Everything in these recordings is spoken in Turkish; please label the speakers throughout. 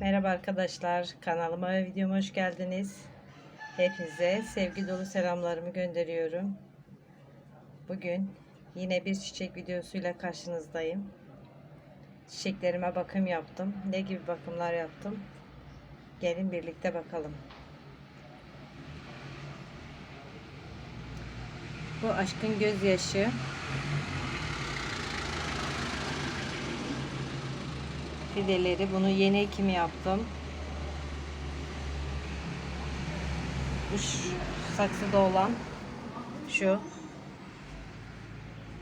Speaker 1: Merhaba arkadaşlar, kanalıma ve videoma hoş geldiniz. Hepinize sevgi dolu selamlarımı gönderiyorum. Bugün yine bir çiçek videosuyla karşınızdayım. Çiçeklerime bakım yaptım. Ne gibi bakımlar yaptım? Gelin birlikte bakalım. Bu aşkın gözyaşı. Fideleri. Bunu yeni ekim yaptım. Şu- saksıda olan şu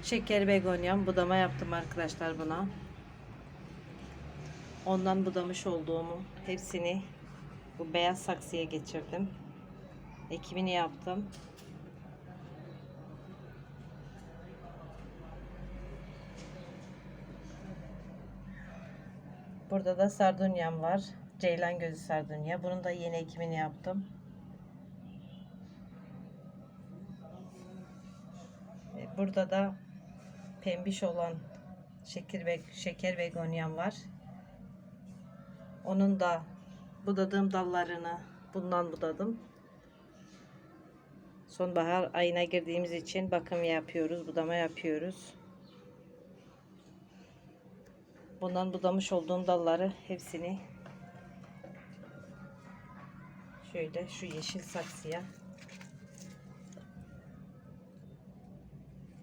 Speaker 1: şeker begonyam budama yaptım arkadaşlar buna. Ondan budamış olduğumu hepsini bu beyaz saksıya geçirdim. Ekimini yaptım. Burada da sardunyam var. Ceylan gözü sardunya. Bunun da yeni ekimini yaptım. E, Burada da pembiş olan şeker ve şeker begonyam var. Onun da budadığım dallarını bundan budadım. Sonbahar ayına girdiğimiz için bakım yapıyoruz, budama yapıyoruz. Bundan budamış olduğum dalları hepsini şöyle şu yeşil saksıya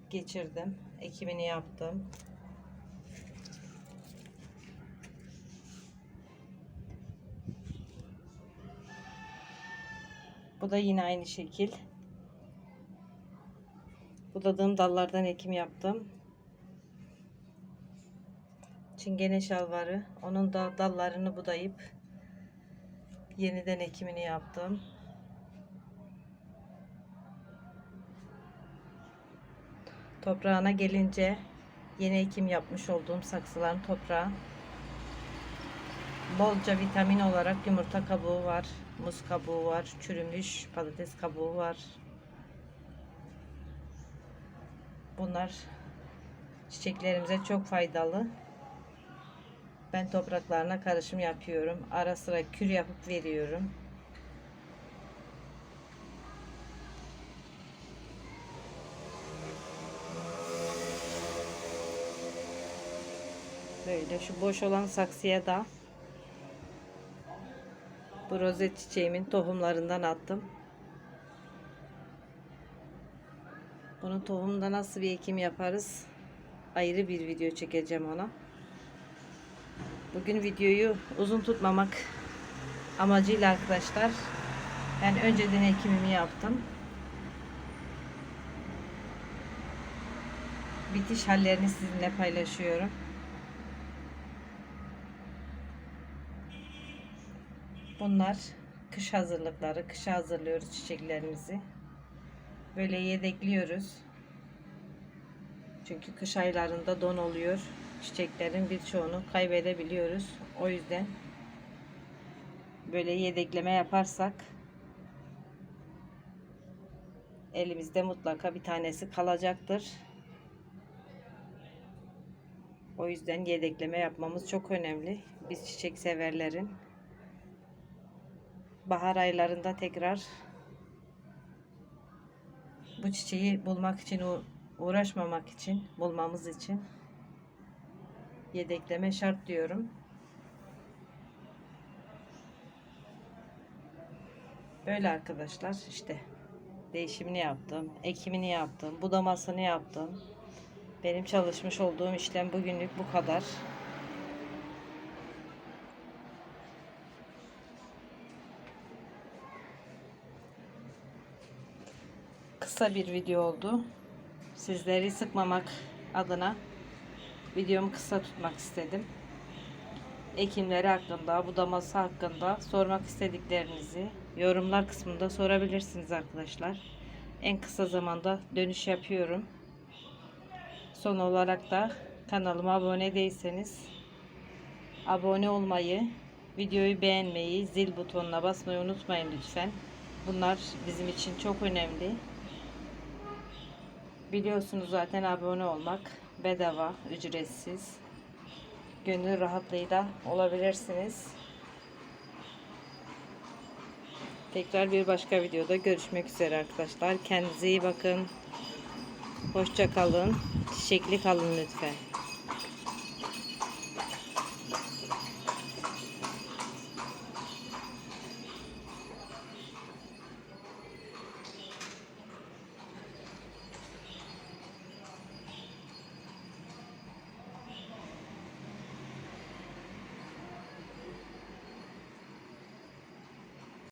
Speaker 1: geçirdim. Ekimini yaptım. Bu da yine aynı şekil. Budadığım dallardan ekim yaptım. Çingene şalvarı. Onun da dallarını budayıp yeniden ekimini yaptım. Toprağına gelince yeni ekim yapmış olduğum saksıların toprağı. Bolca vitamin olarak yumurta kabuğu var, muz kabuğu var, çürümüş patates kabuğu var. Bunlar çiçeklerimize çok faydalı. Ben topraklarına karışım yapıyorum. Ara sıra kür yapıp veriyorum. Böyle şu boş olan saksıya da bu rozet çiçeğimin tohumlarından attım. Bunun tohumunda nasıl bir ekim yaparız? Ayrı bir video çekeceğim ona. Bugün videoyu uzun tutmamak amacıyla arkadaşlar ben önceden ekimimi yaptım. Bitiş hallerini sizinle paylaşıyorum. Bunlar kış hazırlıkları. Kışa hazırlıyoruz çiçeklerimizi. Böyle yedekliyoruz. Çünkü kış aylarında don oluyor. Çiçeklerin birçoğunu kaybedebiliyoruz. O yüzden böyle yedekleme yaparsak elimizde mutlaka bir tanesi kalacaktır. O yüzden yedekleme yapmamız çok önemli. Biz çiçek severlerin bahar aylarında tekrar bu çiçeği bulmak için uğraşmamak için bulmamız için yedekleme şart diyorum. Böyle arkadaşlar işte değişimini yaptım, ekimini yaptım, budamasını yaptım. Benim çalışmış olduğum işlem bugünlük bu kadar. Kısa bir video oldu. Sizleri sıkmamak adına videomu kısa tutmak istedim. Ekimleri hakkında, budaması hakkında sormak istediklerinizi yorumlar kısmında sorabilirsiniz arkadaşlar. En kısa zamanda dönüş yapıyorum. Son olarak da kanalıma abone değilseniz abone olmayı, videoyu beğenmeyi, zil butonuna basmayı unutmayın lütfen. Bunlar bizim için çok önemli. Biliyorsunuz zaten abone olmak bedava, ücretsiz. Gönül rahatlığıyla olabilirsiniz. Tekrar bir başka videoda görüşmek üzere arkadaşlar. Kendinize iyi bakın. Hoşça kalın. Çiçekli kalın lütfen.